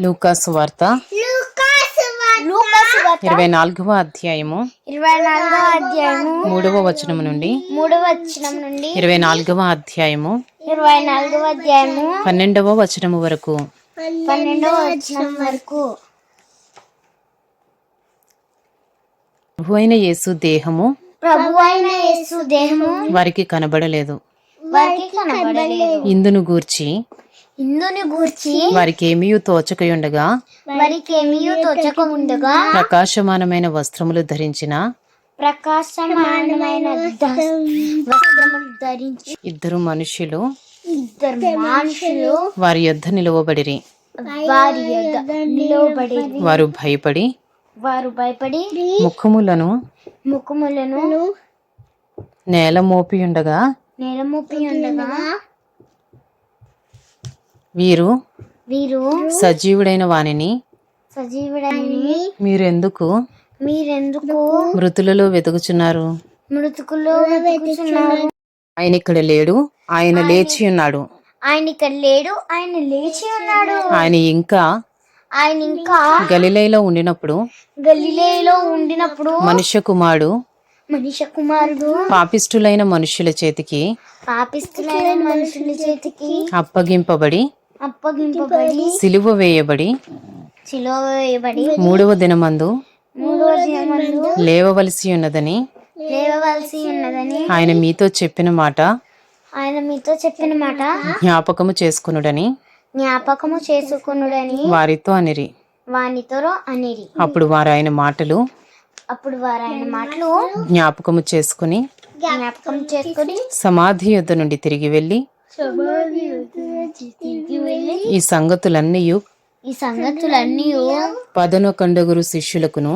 లూకాసు వార్త. ఇరవై నాలుగవ అధ్యాయము. ఇరవై నాలుగవ అధ్యాయము. మూడవ వచనము నుండి. మూడవ వచనం నుండి. ఇరవై నాలుగవ అధ్యాయము. ఇరవై నాలుగవ అధ్యాయము. పన్నెండవ వచనము వరకు. పన్నెండవ వచనం వరకు. ప్రభు అయిన యేసు దేహము. ప్రభు అయిన యేసు దేహము. వారికి కనబడలేదు. వారికి కనబడలేదు. ఇందును గూర్చి ఇందుని గూర్చి వారికి ఏమీ తోచకయుండగా వారికి తోచక ఉండగా ప్రకాశమానమైన వస్త్రములు ధరించిన ప్రకాశమానమైన వస్త్రములు ధరించి ఇద్దరు మనుషులు ఇద్దరు మనుషులు వారి యొద్ద నిలువబడిరి. వారి యొద్ద నిలవబడి వారు భయపడి వారు భయపడి ముఖములను ముఖములను నేల మోపియుండగా నేలమూపి ఉండగా వీరు వీరు సజీవుడైన వానిని సజీవుడని మీరెందుకు మీరెందుకు మృతులలో వెతుకుచున్నారు? మృతుకులో వెతుకుతున్నారు ఆయన ఇక్కడ లేడు ఆయన లేచి ఉన్నాడు. ఆయన ఇక్కడ లేడు ఆయన లేచి ఉన్నాడు. ఆయన ఇంకా ఆయన ఇంకా గలిలైలో ఉండినప్పుడు గలిలేలో ఉండినప్పుడు మనుష్య కుమారుడు మనిషి కుమారుడు పాపిష్టులైన మనుష్యుల చేతికి పాపిస్తులైన మనుషుల చేతికి అప్పగింపబడి అప్పగింపబడి సిలువ వేయబడి శిలో వేయబడి మూడవ దినమందు మూడవ దినమందు లేవవలసి ఉన్నదని లేవవలసి ఉన్నదని ఆయన మీతో చెప్పిన మాట ఆయన మీతో చెప్పిన మాట జ్ఞాపకము చేసుకునుడని జ్ఞాపకము చేసుకునుడని వారితో అనిరి. వానితో అనిరి. అప్పుడు వారు ఆయన మాటలు అప్పుడు వారు ఆయన మాటలు జ్ఞాపకము చేసుకుని జ్ఞాపకం చేసుకుని సమాధి యొద్ద నుండి తిరిగి వెళ్ళి తిరిగి వెళ్ళి ఈ సంగతులన్నీ ఈ సంగతులన్నీ పదనొకండగురు శిష్యులకును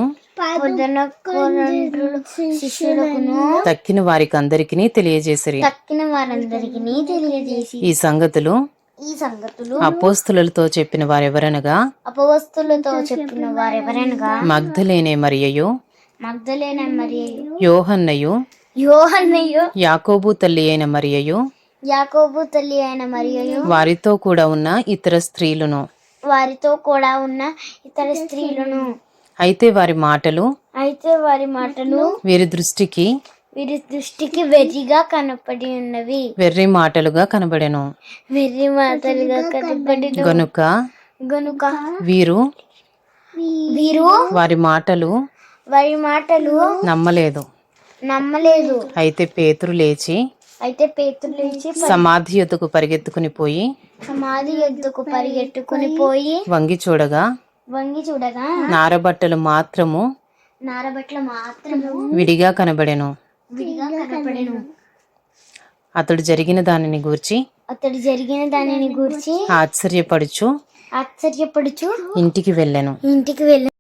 శిష్యులకును తక్కిన వారికి అందరికీ తెలియజేసిరి. తక్కిన వారందరికి తెలియజేసి ఈ సంగతులు ఈ సంగతులు అపోస్తులతో చెప్పిన వారెవరనగా? అపవస్తులతో చెప్పిన వారెవరనగా? మగ్ధలేనే మరియయు మగ్ధలేన మరి యోహన్నయు యోహన్నయ్యో యాకోబు తల్లి అయిన మరియయు యాకోబు తల్లి అయిన మరియు వారితో కూడా ఉన్న ఇతర స్త్రీలను. వారితో కూడా ఉన్న ఇతర స్త్రీలను. అయితే వారి మాటలు అయితే వారి మాటలు వీరి దృష్టికి వీరి దృష్టికి వెర్రిగా కనపడి ఉన్నవి. వెర్రి మాటలుగా కనబడెను. వెర్రి మాటలుగా కనపడి గనుక గనుక వీరు వీరు వారి మాటలు వారి మాటలు నమ్మలేదు. నమ్మలేదు. అయితే పేతురు లేచి అయితే పేతులు లేచి సమాధి యొద్దకు పరిగెత్తుకుని పోయి సమాధి ఎద్దుకు పరిగెట్టుకుని పోయి వంగి చూడగా వంగి చూడగా నారబట్టలు మాత్రము నారబట్ల మాత్రము విడిగా కనబడెను. విడిగా కనపడెను అతడు జరిగిన దానిని గూర్చి అతడు జరిగిన దానిని గురించి ఆశ్చర్యపడుచు ఆశ్చర్యపడుచు ఇంటికి వెళ్ళెను. ఇంటికి వెళ్ళి